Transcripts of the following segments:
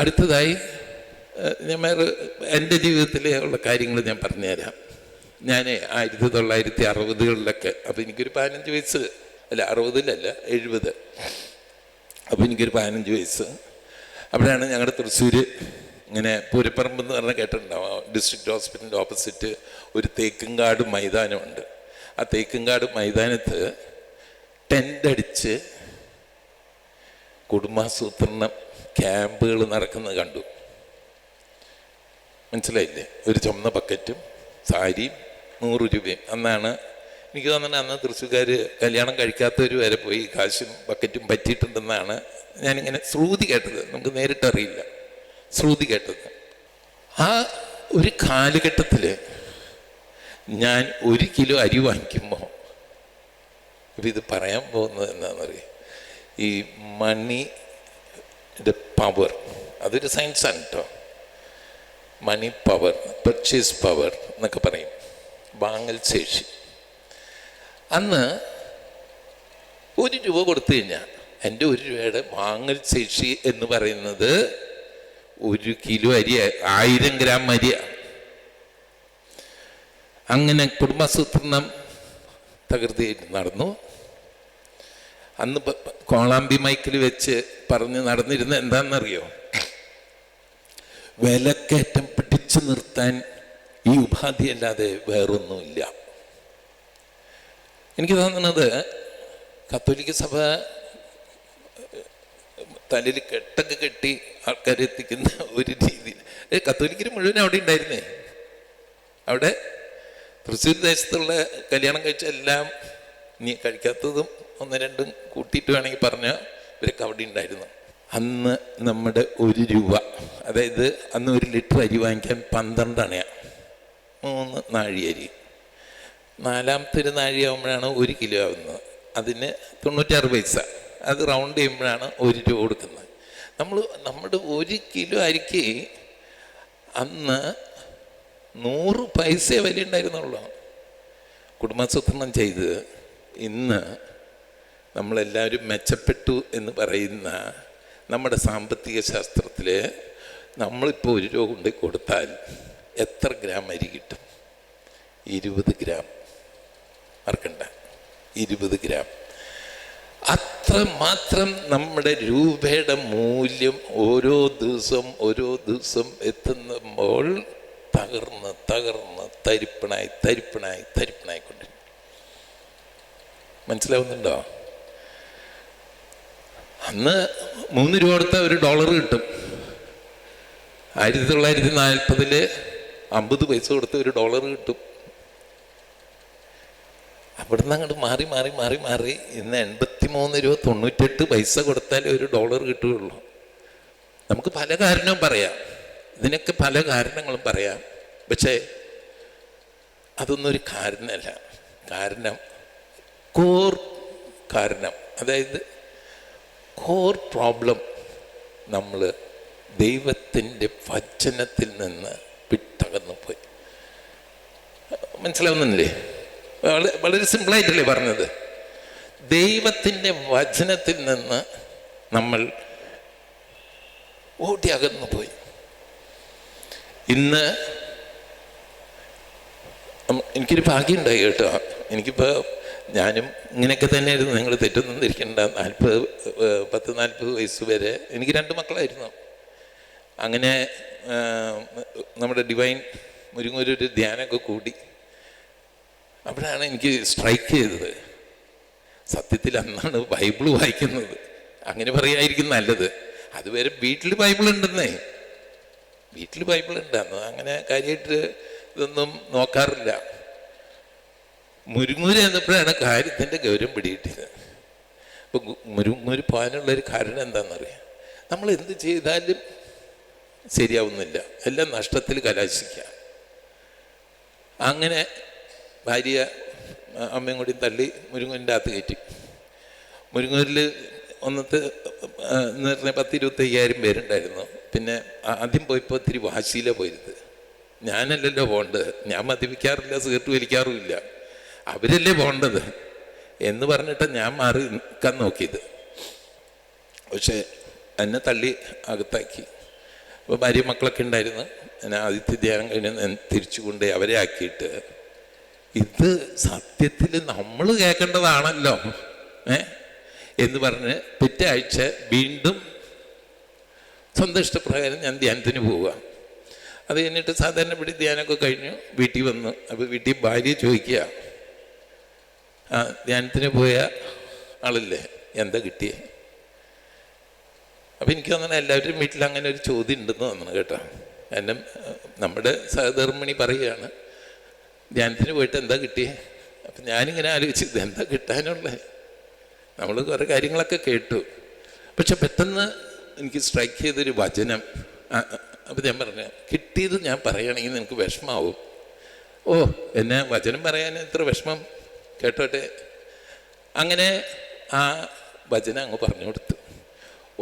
അടുത്തതായി ഞാൻ എന്റെ ജീവിതത്തിലെ ഉള്ള കാര്യങ്ങൾ ഞാൻ പറഞ്ഞുതരാം. ഞാൻ ആയിരത്തി തൊള്ളായിരത്തി അറുപതുകളിലൊക്കെ അപ്പോൾ എനിക്കൊരു പതിനഞ്ച് വയസ്സ് അല്ല അറുപതിലല്ല എഴുപത്. അപ്പോൾ എനിക്കൊരു പതിനഞ്ച് വയസ്സ്. അവിടെയാണ് ഞങ്ങളുടെ തൃശ്ശൂർ ഇങ്ങനെ പൂരപ്പറമ്പ് എന്ന് പറഞ്ഞാൽ കേട്ടിട്ടുണ്ടാവും. ഡിസ്ട്രിക്ട് ഹോസ്പിറ്റലിന്റെ ഓപ്പോസിറ്റ് ഒരു തേക്കുംകാട് മൈതാനമുണ്ട്. ആ തേക്കുംകാട് മൈതാനത്ത് ടെന്റ് അടിച്ച് കുടുംബാസൂത്രണം ക്യാമ്പുകൾ നടക്കുന്നത് കണ്ടു. മനസ്സിലായില്ലേ? ഒരു ചുമന്ന ബക്കറ്റും സാരിയും നൂറ് രൂപയും. അന്നാണ് എനിക്ക് തോന്നുന്നത് അന്ന് തൃശ്ശൂർക്കാർ കല്യാണം കഴിക്കാത്തവർ വരെ പോയി കാശും ബക്കറ്റും പറ്റിയിട്ടുണ്ടെന്നാണ് ഞാനിങ്ങനെ ശ്രുതി കേട്ടത്. നമുക്ക് നേരിട്ടറിയില്ല ശ്രുതി കേട്ടത്. ആ ഒരു കാലഘട്ടത്തിൽ ഞാൻ ഒരു കിലോ അരി വാങ്ങിക്കുമ്പോൾ ഇപ്പം ഇത് പറയാൻ പോകുന്നത് എന്താണെന്നറിയാം? ഈ മണിയുടെ പവർ അതൊരു സയൻസാണ് കേട്ടോ മണി പവർ പർച്ചേസ് പവർ എന്നൊക്കെ പറയും. വാങ്ങൽ ശേഷി. അന്ന് ഒരു രൂപ കൊടുത്തു കഴിഞ്ഞാൽ എന്റെ ഒരു രൂപയുടെ വാങ്ങൽ ശേഷി എന്ന് പറയുന്നത് ഒരു കിലോ അരി ആയിരം ഗ്രാം അരിയ. അങ്ങനെ കുടുംബാസൂത്രണം തകൃതിയായിട്ട് നടന്നു. അന്ന് കോളാമ്പി മൈക്കിൽ വെച്ച് പറഞ്ഞ് നടന്നിരുന്ന എന്താണെന്നറിയോ? വിലക്കയറ്റം പിടിച്ചു നിർത്താൻ ഈ ഉപാധിയല്ലാതെ വേറൊന്നുമില്ല. എനിക്ക് തോന്നുന്നത് കത്തോലിക്ക സഭ തലയിൽ കെട്ടൊക്കെ കെട്ടി ആൾക്കാരെ എത്തിക്കുന്ന ഒരു രീതി. കത്തോലിക്കര് മുഴുവൻ അവിടെ ഉണ്ടായിരുന്നേ? അവിടെ തൃശ്ശൂർ ദേശത്തുള്ള കല്യാണം കഴിച്ച എല്ലാം നീ കഴിക്കാത്തതും ഒന്ന് രണ്ടും കൂട്ടിയിട്ട് വേണമെങ്കിൽ പറഞ്ഞാൽ ഇവരൊക്കെ അവിടെ ഉണ്ടായിരുന്നു. അന്ന് നമ്മുടെ ഒരു രൂപ അതായത് അന്ന് ഒരു ലിറ്റർ അരി വാങ്ങിക്കാൻ പന്ത്രണ്ട് അണയാണ് മൂന്ന് നാഴി അരി. നാലാമത്തെ ഒരു നാഴി ആകുമ്പോഴാണ് ഒരു കിലോ ആവുന്നത്. അതിന് തൊണ്ണൂറ്റാറ് പൈസ. അത് റൗണ്ട് ചെയ്യുമ്പോഴാണ് ഒരു രൂപ കൊടുക്കുന്നത്. നമ്മൾ നമ്മുടെ ഒരു കിലോ അരിക്ക് അന്ന് നൂറ് പൈസ വില ഉണ്ടായിരുന്നുള്ളൂ കുടുംബാസൂത്രണം ചെയ്ത് ഇന്ന് നമ്മളെല്ലാവരും മെച്ചപ്പെട്ടു എന്ന് പറയുന്ന നമ്മുടെ സാമ്പത്തിക ശാസ്ത്രത്തിൽ നമ്മളിപ്പോൾ ഒരു രൂപ കൊണ്ട് കൊടുത്താൽ എത്ര ഗ്രാം അരി കിട്ടും? ഇരുപത് ഗ്രാം. മറക്കണ്ട. ഇരുപത് ഗ്രാം. അത്ര മാത്രം നമ്മുടെ രൂപയുടെ മൂല്യം ഓരോ ദിവസം ഓരോ ദിവസം എത്തുമ്പോൾ തകർന്ന് തകർന്ന് തരിപ്പണായി തരിപ്പണായി തരിപ്പണായിക്കൊണ്ടിരിക്കും മനസ്സിലാവുന്നുണ്ടോ? അന്ന് മൂന്ന് രൂപ കൊടുത്ത ഒരു ഡോളർ കിട്ടും. ആയിരത്തി തൊള്ളായിരത്തി നാൽപ്പതിൽ അമ്പത് പൈസ കൊടുത്ത ഒരു ഡോളർ കിട്ടും. അവിടുന്ന് അങ്ങോട്ട് മാറി മാറി മാറി മാറി ഇന്ന് എൺപത്തി മൂന്ന് രൂപ തൊണ്ണൂറ്റെട്ട് പൈസ കൊടുത്താലേ ഒരു ഡോളർ കിട്ടുകയുള്ളൂ. നമുക്ക് പല കാരണവും പറയാം. ഇതിനൊക്കെ പല കാരണങ്ങളും പറയാം. പക്ഷേ അതൊന്നൊരു കാരണമല്ല കാരണം കോർ കാരണം. അതായത് കോർ പ്രോബ്ലം നമ്മൾ ദൈവത്തിന്റെ വചനത്തിൽ നിന്ന് വിട്ടകന്നു പോയി മനസ്സിലാവുന്നില്ലേ വളരെ സിമ്പിളായിട്ടല്ലേ പറഞ്ഞത്? ദൈവത്തിന്റെ വചനത്തിൽ നിന്ന് നമ്മൾ ഓടി അകന്നു പോയി ഇന്ന് എനിക്കൊരു ഭാഗ്യമുണ്ടായി കേട്ടോ. എനിക്കിപ്പോൾ ഞാനും ഇങ്ങനെയൊക്കെ തന്നെയായിരുന്നു നിങ്ങൾ തെറ്റൊന്നും നാൽപ്പത് പത്ത് നാൽപ്പത് വയസ്സ് വരെ എനിക്ക് രണ്ട് മക്കളായിരുന്നു. അങ്ങനെ നമ്മുടെ ഡിവൈൻ മുരുങ്ങൂരൊരു ധ്യാനമൊക്കെ കൂടി. അവിടെയാണ് എനിക്ക് സ്ട്രൈക്ക് ചെയ്തത്. സത്യത്തിൽ അന്നാണ് ബൈബിൾ വായിക്കുന്നത്. അങ്ങനെ പറയായിരിക്കും നല്ലത്. അതുവരെ വീട്ടിൽ ബൈബിൾ ഉണ്ടെന്നേ വീട്ടിൽ ബൈബിൾ ഉണ്ട് അന്ന് അങ്ങനെ കാര്യമായിട്ട് ഇതൊന്നും നോക്കാറില്ല. മുരുങ്ങൂര് എന്നപ്പോഴാണ് കാര്യത്തിന്റെ ഗൗരവം പിടികിട്ടിയത്. അപ്പോൾ മുരുങ്ങൂര് പോകാനുള്ള ഒരു കാരണം എന്താണെന്നറിയാം നമ്മൾ എന്ത് ചെയ്താലും ശരിയാവുന്നില്ല. എല്ലാം നഷ്ടത്തിൽ കലാശിക്കുക. അങ്ങനെ ഭാര്യ അമ്മയും കൂടി തള്ളി മുരുങ്ങൂരിന്റെ അകത്ത് കയറ്റി. മുരുങ്ങൂരിൽ ഒന്നത്തെ എന്ന് പറഞ്ഞാൽ പത്ത് ഇരുപത്തി അയ്യായിരം പേരുണ്ടായിരുന്നു. പിന്നെ ആദ്യം പോയപ്പോൾ ഇത്തിരി വാശിയിലാണ് പോയിരുന്നത് ഞാനല്ലല്ലോ പോകേണ്ടത്. ഞാൻ മദ്യപിക്കാറില്ല സിഗരറ്റ് വലിക്കാറുമില്ല. അവരല്ലേ പോകേണ്ടത് എന്ന് പറഞ്ഞിട്ട് ഞാൻ മാറി നിൽക്കാൻ നോക്കിയത്. പക്ഷേ എന്നെ തള്ളി അകത്താക്കി. അപ്പോൾ ഭാര്യ മക്കളൊക്കെ ഉണ്ടായിരുന്നു. ഞാൻ ആദിത്യ ധ്യാനം കഴിഞ്ഞ് തിരിച്ചു കൊണ്ട് അവരെ ആക്കിയിട്ട്. ഇത് സത്യത്തിൽ നമ്മൾ കേൾക്കേണ്ടതാണല്ലോ. ഏ? എന്ന് പറഞ്ഞ് പിറ്റേ ആഴ്ച വീണ്ടും സ്വന്തം ഇഷ്ടപ്രകാരം ഞാൻ ധ്യാനത്തിന് പോവുക. അത് കഴിഞ്ഞിട്ട് സാധാരണ പിടി ധ്യാനമൊക്കെ കഴിഞ്ഞു. വീട്ടിൽ വന്നു അപ്പോൾ വീട്ടിൽ ഭാര്യ ചോദിക്കുക. ധ്യാനത്തിന് പോയ ആളില്ലേ? എന്താ കിട്ടിയേ? അപ്പം എനിക്ക് തോന്നുന്നു എല്ലാവരും വീട്ടിൽ അങ്ങനെ ഒരു ചോദ്യം ഉണ്ടെന്ന് തോന്നുന്നു കേട്ടോ. എന്നെ നമ്മുടെ സഹധർമ്മിണി പറയുകയാണ് ധ്യാനത്തിന് പോയിട്ട് എന്താ കിട്ടിയേ? അപ്പം ഞാനിങ്ങനെ ആലോചിച്ചു ഇത് എന്താ കിട്ടാനുള്ളത് നമ്മൾ കുറേ കാര്യങ്ങളൊക്കെ കേട്ടു. പക്ഷെ പെട്ടെന്ന് എനിക്ക് സ്ട്രൈക്ക് ചെയ്തൊരു വചനം അപ്പം ഞാൻ പറഞ്ഞു കിട്ടിയത് ഞാൻ പറയുകയാണെങ്കിൽ നിനക്ക് വിഷമാവും ഓ എന്നെ വചനം പറയാൻ ഇത്ര വിഷമം കേട്ടോട്ടെ? അങ്ങനെ ആ വചനം അങ്ങ് പറഞ്ഞു കൊടുത്തു.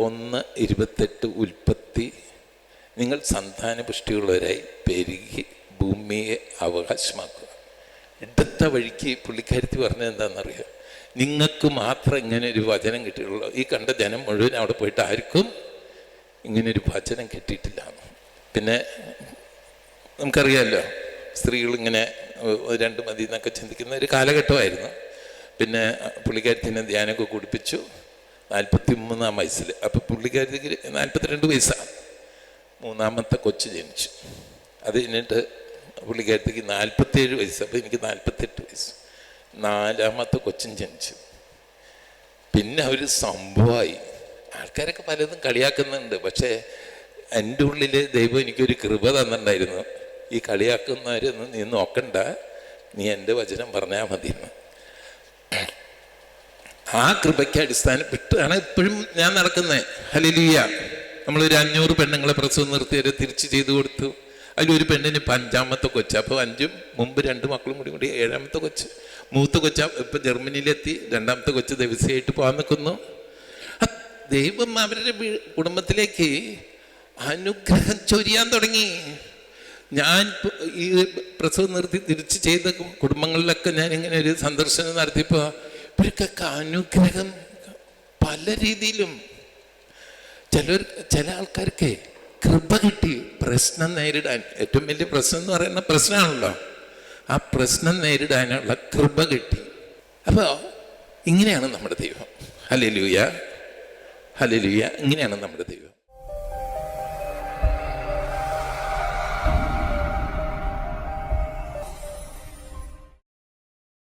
ഒന്ന് ഇരുപത്തെട്ട് ഉൽപ്പത്തി. നിങ്ങൾ സന്താന പുഷ്ടിയുള്ളവരായി പെരുകി ഭൂമിയെ അവകാശമാക്കുക. എടുത്ത വഴിക്ക് പുള്ളിക്കാരത്തി പറഞ്ഞത് എന്താണെന്നറിയാം? നിങ്ങൾക്ക് മാത്രം ഇങ്ങനെ ഒരു വചനം കിട്ടിയുള്ളൂ ഈ കണ്ട ജനം മുഴുവൻ അവിടെ പോയിട്ട് ആർക്കും ഇങ്ങനെ ഒരു വചനം കിട്ടിയിട്ടില്ല. പിന്നെ നമുക്കറിയാമല്ലോ സ്ത്രീകൾ ഇങ്ങനെ രണ്ട് മതി എന്നൊക്കെ ചിന്തിക്കുന്ന ഒരു കാലഘട്ടമായിരുന്നു. പിന്നെ പുള്ളിക്കാരത്തിനെ ധ്യാനമൊക്കെ കുടിപ്പിച്ചു. നാൽപ്പത്തി മൂന്നാം വയസ്സിൽ അപ്പോൾ പുള്ളിക്കാരത്തിക്ക് നാൽപ്പത്തിരണ്ട് വയസ്സാണ് മൂന്നാമത്തെ കൊച്ച് ജനിച്ചു. അത് കഴിഞ്ഞിട്ട് പുള്ളിക്കാരത്തിക്ക് നാൽപ്പത്തേഴ് വയസ്സ്. അപ്പോൾ എനിക്ക് നാൽപ്പത്തെട്ട് വയസ്സ്. നാലാമത്തെ കൊച്ചും ജനിച്ചു. പിന്നെ അവർ സംഭവമായി ആൾക്കാരൊക്കെ പലതും കളിയാക്കുന്നുണ്ട്. പക്ഷേ എന്റെ ഉള്ളിൽ ദൈവം എനിക്കൊരു കൃപ തന്നിട്ടുണ്ടായിരുന്നു. ഈ കളിയാക്കുന്നവരൊന്നും നീ നോക്കണ്ട. നീ എന്റെ വചനം പറഞ്ഞാൽ മതി എന്ന് ആ കൃപയ്ക്ക് അടിസ്ഥാനപ്പെട്ടാണ് ഇപ്പോഴും ഞാൻ നടക്കുന്നത് ഹലിലിയ നമ്മളൊരു അഞ്ഞൂറ് പെണ്ണുങ്ങളെ പ്രസവം നിർത്തിയവരെ തിരിച്ച് ചെയ്തു കൊടുത്തു. അതിലൊരു പെണ്ണിന് ഇപ്പം അഞ്ചാമത്തെ കൊച്ച്. അപ്പോൾ അഞ്ചും മുമ്പ് രണ്ട് മക്കളും കൂടി കൂടി ഏഴാമത്തെ കൊച്ച്. മൂത്ത കൊച്ച ഇപ്പം ജർമ്മനിയിലെത്തി. രണ്ടാമത്തെ കൊച്ച് ദിവസമായിട്ട് പോകാൻ നിൽക്കുന്നു ദൈവം അവരുടെ കുടുംബത്തിലേക്ക് അനുഗ്രഹം ചൊരിയാൻ തുടങ്ങി. ഞാൻ ഈ പ്രസവം നിർത്തി തിരിച്ച് ചെയ്ത കുടുംബങ്ങളിലൊക്കെ ഞാൻ ഇങ്ങനെ ഒരു സന്ദർശനം നടത്തിയപ്പോൾ ഇവർക്കൊക്കെ അനുഗ്രഹം പല രീതിയിലും. ചില ചില ആൾക്കാർക്ക് കൃപ കിട്ടി പ്രശ്നം നേരിടാൻ. ഏറ്റവും വലിയ പ്രശ്നം എന്ന് പറയുന്ന പ്രശ്നമാണല്ലോ ആ പ്രശ്നം നേരിടാനുള്ള കൃപ കിട്ടി. അപ്പോൾ ഇങ്ങനെയാണ് നമ്മുടെ ദൈവം. ഹലലുയ ഹലലുയ ഇങ്ങനെയാണ് നമ്മുടെ ദൈവം.